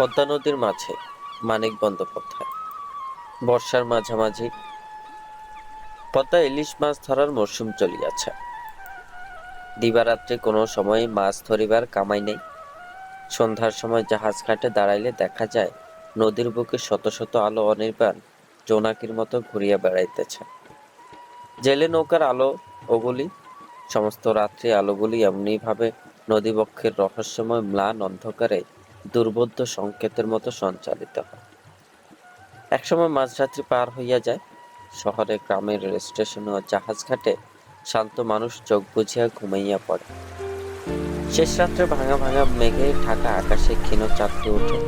পদ্মা নদীর মাঝে, মানিক বন্দ্যোপাধ্যায়। বর্ষার মাঝামাঝি পদ্মা ইলিশ মাছ ধরার মরশুম চলিয়াছে। দিবারাত্রে কোনো সময় মাছ ধরিবার কামাই নেই। সন্ধ্যার সময় জাহাজ ঘাটে দাঁড়াইলে দেখা যায়, নদীর বুকে শত শত আলো অনির্বাণ জোনাকির মতো ঘুরিয়া বেড়াইতেছে। জেলে নৌকার আলো ওগুলি, সমস্ত রাত্রি আলোগুলি এমনিভাবে নদীবক্ষের রহস্যময় ম্লান অন্ধকারে দুর্বোধ্য সংকেতের মতো সঞ্চালিত হয়। একসময় মাঝরাত্রি পার হইয়া যায়, শহরে গ্রামের রেল স্টেশন ও জাহাজ ঘাটে শান্ত মানুষ চোখ বুঝিয়া ঘুমাইয়া পড়ে। শেষ রাত্রে ভাঙা ভাঙা মেঘে ঢাকা আকাশে ক্ষীণ চাঁদটি ওঠে।